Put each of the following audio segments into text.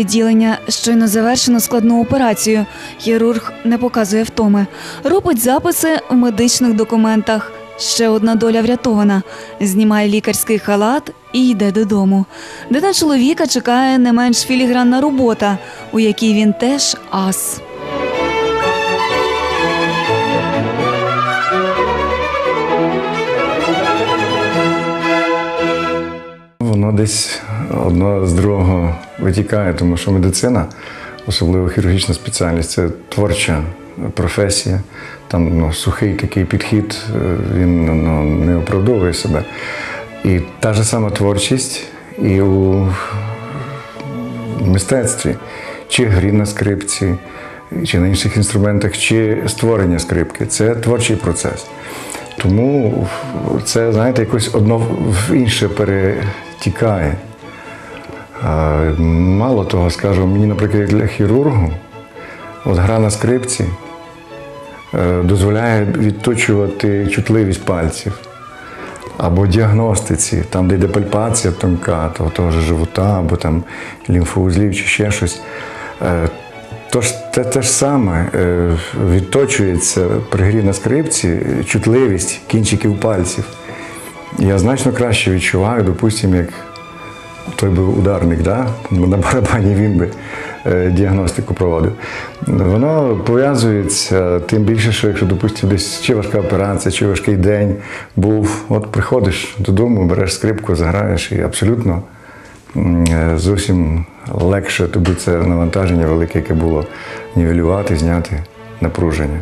Відділення щойно завершено складну операцію. Хірург не показує втоми. Робить записи в медичних документах. Ще одна доля врятована. Знімає лікарський халат і йде додому. Де на чоловіка чекає не менш філігранна робота, у якій він теж ас. Десь одно з другого витікає, тому що медицина, особливо хірургічна спеціальність, це творча професія. Там ну, сухий такий підхід, е, він ну, не оправдовує себе. І та ж сама творчість і у мистецтві, чи грі на скрипці, чи на інших інструментах, чи створення скрипки це творчий процес. Тому це, знаєте, якось одно в інше перетікає. А, Мало того, скажу, мені, наприклад, для хірургу, от гра на скрипці е, дозволяє відточувати чутливість пальців. Або діагностиці, там, де йде пальпація тонка, того, того ж живота, або там лімфоузлів чи ще щось. Е, Тож те, те ж саме е, відточується при грі на скрипці чутливість кінчиків пальців. Я значно краще відчуваю, допустимо, як той був ударник, да? на барабані він би е, діагностику проводив. Воно пов'язується тим більше, що якщо, допустимо, десь чи важка операція, чи важкий день був, от приходиш додому, береш скрипку, заграєш і абсолютно е, зовсім легше тобі це навантаження велике, яке було нівелювати, зняти напруження.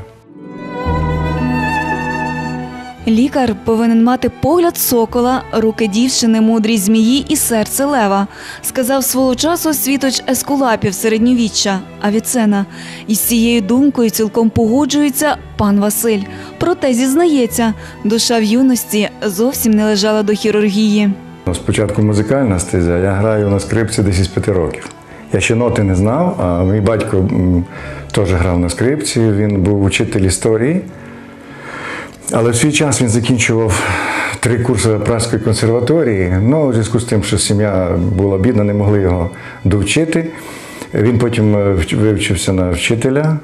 Лікар повинен мати погляд сокола, руки дівчини, мудрі змії і серце лева, сказав свого часу світоч ескулапів середньовіччя Авіцена. І з цією думкою цілком погоджується пан Василь. Проте зізнається, душа в юності зовсім не лежала до хірургії. Ну, Спочатку музикальна стезя, я граю на скрипці десь із п'яти років. Я ще ноти не знав, а мій батько теж грав на скрипці, він був учитель історії. Але в свій час він закінчував три курси Пражської консерваторії. Ну, у зв'язку з тим, що сім'я була бідна, не могли його довчити. Він потім е, вивчився на вчителя,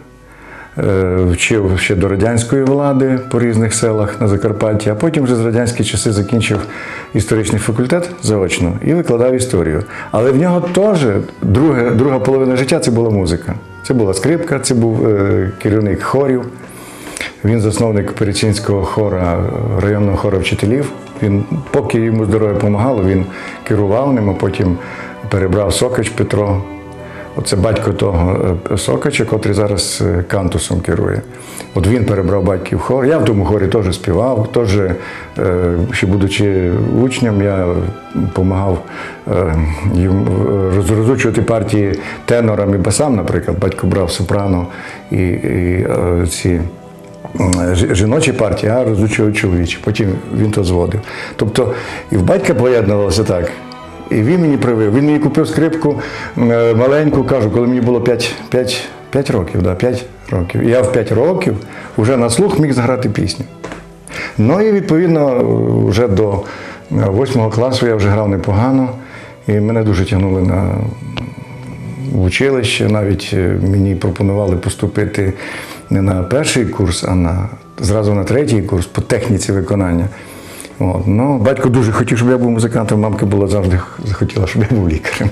е, вчив ще до радянської влади по різних селах на Закарпатті, а потім вже з радянські часи закінчив історичний факультет заочно і викладав історію. Але в нього теж друге, друга половина життя це була музика. Це була скрипка, це був е, керівник хорів. Він засновник Перечинського хора, районного хора вчителів. Він, поки йому здоров'я допомагало, він керував ним, а потім перебрав Сокач Петро. Оце батько того е, Сокача, котрий зараз е, кантусом керує. От він перебрав батьків хор. Я в тому хорі теж співав, теж, е, ще будучи учнем, я допомагав їм роз- розучувати партії тенорам і басам, наприклад. Батько брав сопрано і, і ці жіночі партії, а розучував чоловічі. Потім він то зводив. Тобто і в батька поєднувалося так. І він мені привив. Він мені купив скрипку е, маленьку, кажу, коли мені було 5, 5, 5 років. Да, 5 років. І я в 5 років вже на слух міг заграти пісню. Ну і відповідно вже до 8 класу я вже грав непогано, і мене дуже тягнули на в училище. Навіть е, мені пропонували поступити не на перший курс, а на, зразу на третій курс по техніці виконання. От. Ну, батько дуже хотів, щоб я був музикантом, мамка була завжди захотіла, щоб я був лікарем.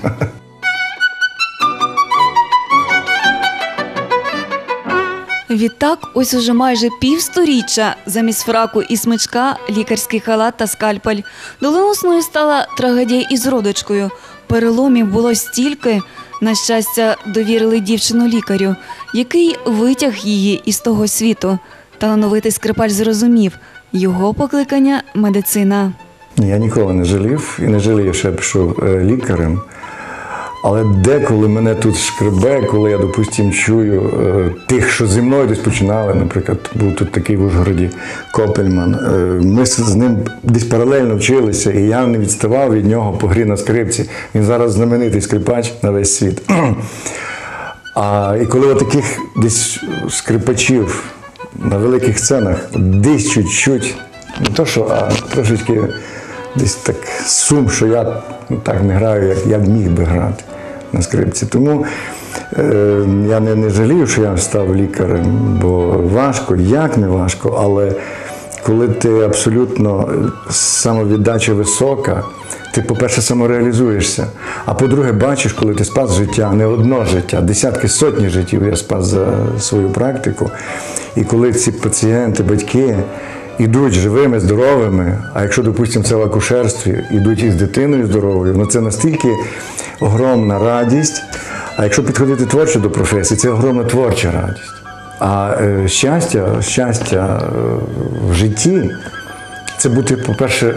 Відтак, ось уже майже півсторіччя замість фраку і смичка лікарський халат та скальпель. Доленосною стала трагедія із родочкою. Переломів було стільки. На щастя, довірили дівчину лікарю, який витяг її із того світу. Талановитий скрипаль зрозумів його покликання медицина. Я ніколи не жалів і не жалію, що я пішов е, лікарем. Але деколи мене тут шкребе, коли я, допустим, чую е, тих, що зі мною десь починали. Наприклад, був тут такий в Ужгороді Копельман. Е, ми з ним десь паралельно вчилися, і я не відставав від нього по грі на скрипці. Він зараз знаменитий скрипач на весь світ. А і коли таких десь скрипачів на великих сценах десь чуть-чуть, не то що, а трошечки десь так сум, що я ну, так не граю, як я міг би грати. на скрипці. Тому е, я не, не жалію, що я став лікарем, бо важко, як не важко, але коли ти абсолютно е, самовіддача висока, ти, по-перше, самореалізуєшся. А по-друге, бачиш, коли ти спас життя, не одно життя, десятки сотні життів я спас за свою практику. І коли ці пацієнти, батьки ідуть живими, здоровими, а якщо, допустимо, це в акушерстві, ідуть із дитиною здоровою, ну це настільки огромна радість. А якщо підходити творчо до професії, це огромна творча радість. А е, щастя, щастя е, в житті це бути, по-перше,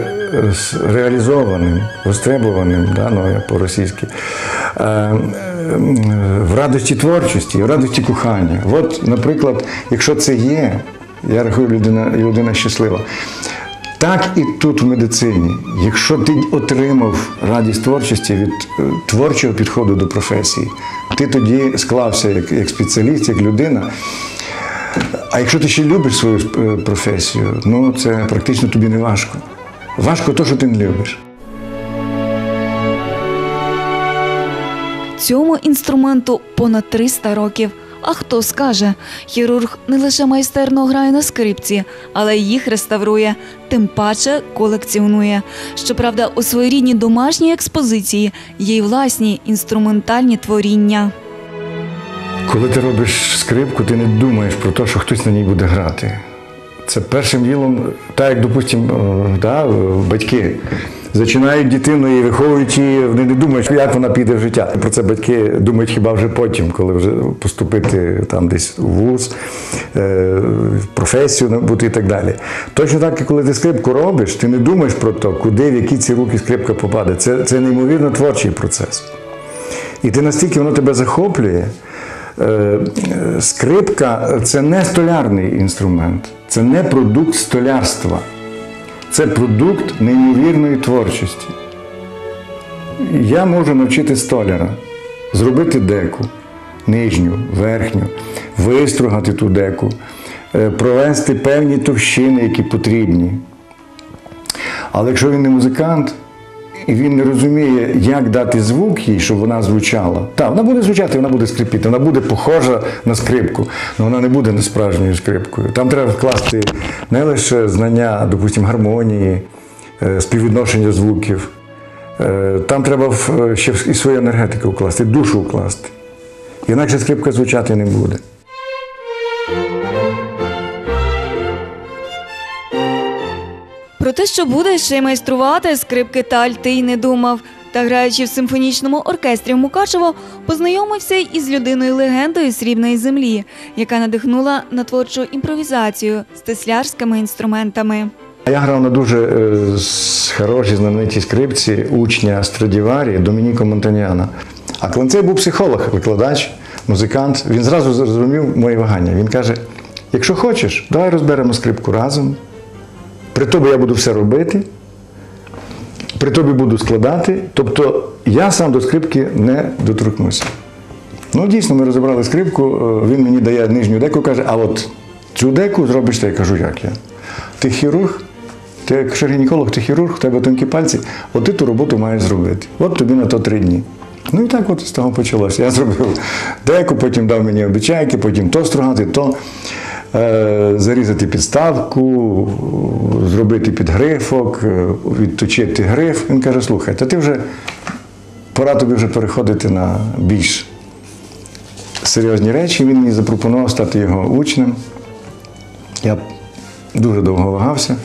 реалізованим, востребованим, да, ну, по-російськи, е, е, в радості творчості, в радості кохання. От, наприклад, якщо це є, я рахую, людина, людина щаслива. Так і тут в медицині. Якщо ти отримав радість творчості від е, творчого підходу до професії, ти тоді склався як, як спеціаліст, як людина. А якщо ти ще любиш свою е, професію, ну це практично тобі не важко. Важко то, що ти не любиш. Цьому інструменту понад 300 років. А хто скаже, хірург не лише майстерно грає на скрипці, але й їх реставрує, тим паче колекціонує. Щоправда, у своєрідній домашній експозиції є й власні інструментальні творіння. Коли ти робиш скрипку, ти не думаєш про те, що хтось на ній буде грати. Це першим ділом, так як, допустимо, да, батьки зачинають дитину і виховують її, вони не думають, як вона піде в життя. Про це батьки думають хіба вже потім, коли вже поступити там десь у вуз, е, професію набути і так далі. Точно так, і коли ти скрипку робиш, ти не думаєш про те, куди, в які ці руки скрипка попаде. Це, це неймовірно творчий процес. І ти настільки воно тебе захоплює. Е, Скрипка це не столярний інструмент, це не продукт столярства, це продукт неймовірної творчості. Я можу навчити столяра зробити деку, нижню, верхню, вистругати ту деку, е, провести певні товщини, які потрібні. Але якщо він не музикант, і він не розуміє, як дати звук їй, щоб вона звучала. Так, вона буде звучати, вона буде скрипіти, вона буде похожа на скрипку, але вона не буде не справжньою скрипкою. Там треба вкласти не лише знання, допустимо, гармонії, е, співвідношення звуків. Е, Там треба ще і свою енергетику вкласти, душу вкласти. Інакше скрипка звучати не буде. Що буде ще й майструвати скрипки та альти й не думав. Та граючи в симфонічному оркестрі в Мукачево, познайомився із людиною легендою срібної землі, яка надихнула на творчу імпровізацію з теслярськими інструментами. Я грав на дуже е, хорошій знаменитій скрипці учня Страдіварі Домініко Монтаняна. А Кланцей був психолог, викладач, музикант. Він зразу зрозумів мої вагання. Він каже: якщо хочеш, давай розберемо скрипку разом. При тобі я буду все робити, при тобі буду складати. Тобто я сам до скрипки не доторкнуся. Ну, дійсно, ми розібрали скрипку, е, він мені дає нижню деку, каже, а от цю деку зробиш ти. Я кажу, як я? Ти хірург, ти як гінеколог, ти хірург, в тебе тонкі пальці, от ти ту роботу маєш зробити. От тобі на то три дні. Ну і так от з того почалося. Я зробив деку, потім дав мені обичайки, потім то стругати, то зарізати підставку, зробити підгрифок, е, відточити гриф. Він каже, слухай, та ти вже пора тобі вже переходити на більш серйозні речі. Він мені запропонував стати його учнем. Я дуже довго вагався,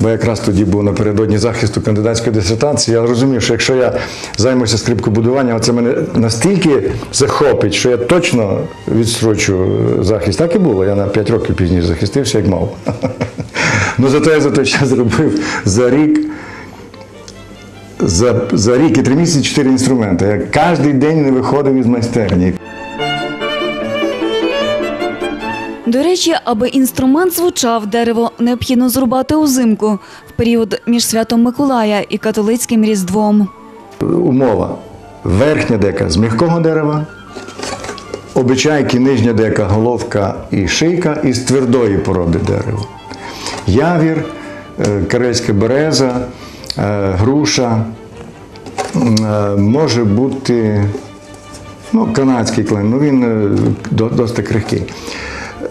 бо якраз тоді був напередодні захисту кандидатської дисертації. Я розумів, що якщо я займуся скрипкобудуванням, це мене настільки захопить, що я точно відстрочу захист. Так і було. Я на 5 років пізніше захистився, як мав. Ну зато я за той час зробив за рік. За, за рік і три місяці чотири інструменти. Я кожен день не виходив із майстерні. До речі, аби інструмент звучав, дерево необхідно зрубати узимку в період між святом Миколая і католицьким Різдвом. умова. Верхня дека з м'якого дерева, обичайки, нижня дека, головка і шийка із твердої породи дерева. Явір, е, карельська береза, е, груша, е, може бути Ну, канадський клен, ну він досить крихкий.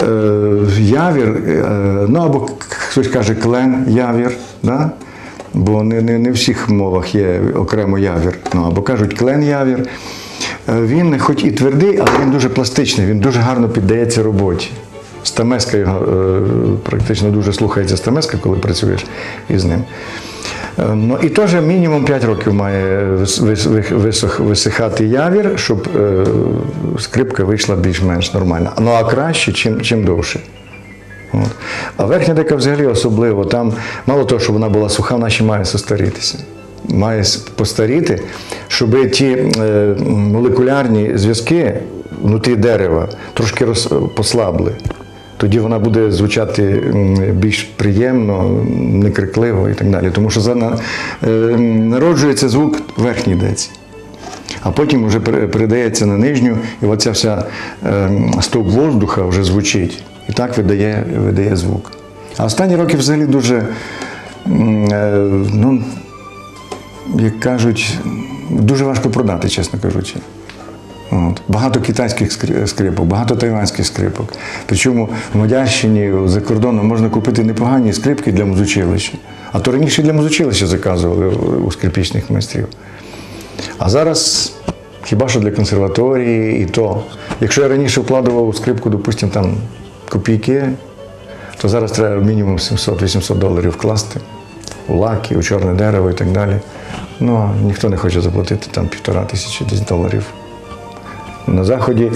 Е, Явір, е, ну або хтось каже клен явір, да? бо не, не, не в всіх мовах є окремо явір. Ну, або кажуть клен явір. Е, Він хоч і твердий, але він дуже пластичний, він дуже гарно піддається роботі. Стамеска його практично дуже слухається стамеска, коли працюєш із ним. Е, Ну, і теж мінімум 5 років має висох- висихати явір, щоб е, скрипка вийшла більш-менш нормальна. Ну а краще, чим, чим довше. От. А верхня дека взагалі особливо. Там мало того, що вона була суха, вона ще має состарітися. Має постаріти, щоб ті е, молекулярні зв'язки внутрі дерева трошки послабли. Тоді вона буде звучати більш приємно, некрикливо і так далі. Тому що за, е, народжується звук верхній деці а потім вже передається на нижню, і оця вся е, стовп воздуха вже звучить. І так видає, видає звук. А останні роки взагалі дуже, е, ну, як кажуть, дуже важко продати, чесно кажучи. От. Багато китайських скрипок, багато тайванських скрипок. Причому в Мадярщині за кордоном можна купити непогані скрипки для музучилища. А то раніше для музучилища заказували у- скрипічних майстрів. А зараз хіба що для консерваторії і то. Якщо я раніше вкладував у скрипку, допустимо, там копійки, то зараз треба мінімум 700-800 доларів вкласти у лаки, у чорне дерево і так далі. Ну, а ніхто не хоче заплатити там півтора тисячі десь доларів. На заході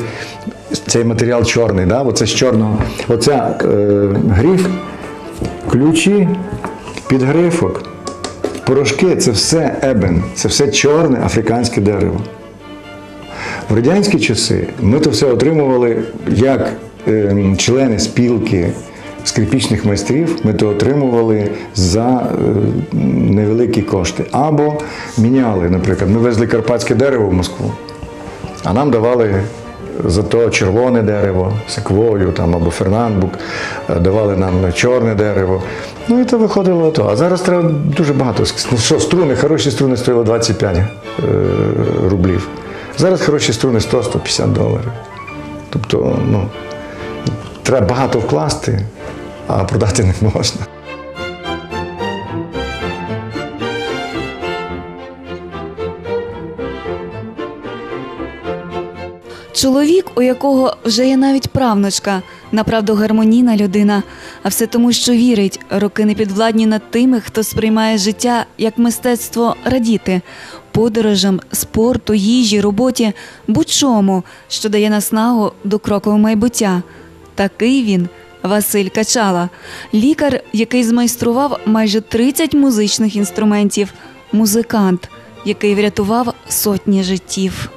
цей матеріал чорний, да? оце з чорного. Оця е, гриф, ключі, підгрифок, порошки це все ебен, це все чорне африканське дерево. В радянські часи ми то все отримували як е, члени спілки скрипічних майстрів, ми то отримували за е, невеликі кошти. Або міняли, наприклад, ми везли карпатське дерево в Москву, а нам давали за то червоне дерево, секвою там, або фернандбук, е, давали нам чорне дерево. Ну і то виходило то. А зараз треба дуже багато. Ну що, струни, хороші струни стоїли 25 е, рублів. Зараз хороші струни 100-150 доларів. Тобто, ну, треба багато вкласти, а продати не можна. Чоловік, у якого вже є навіть правнучка, направду гармонійна людина, а все тому, що вірить, роки не підвладні над тими, хто сприймає життя як мистецтво радіти, подорожам, спорту, їжі, роботі, будь-чому, що дає наснагу до кроку майбуття. Такий він Василь Качала, лікар, який змайстрував майже 30 музичних інструментів, музикант, який врятував сотні життів.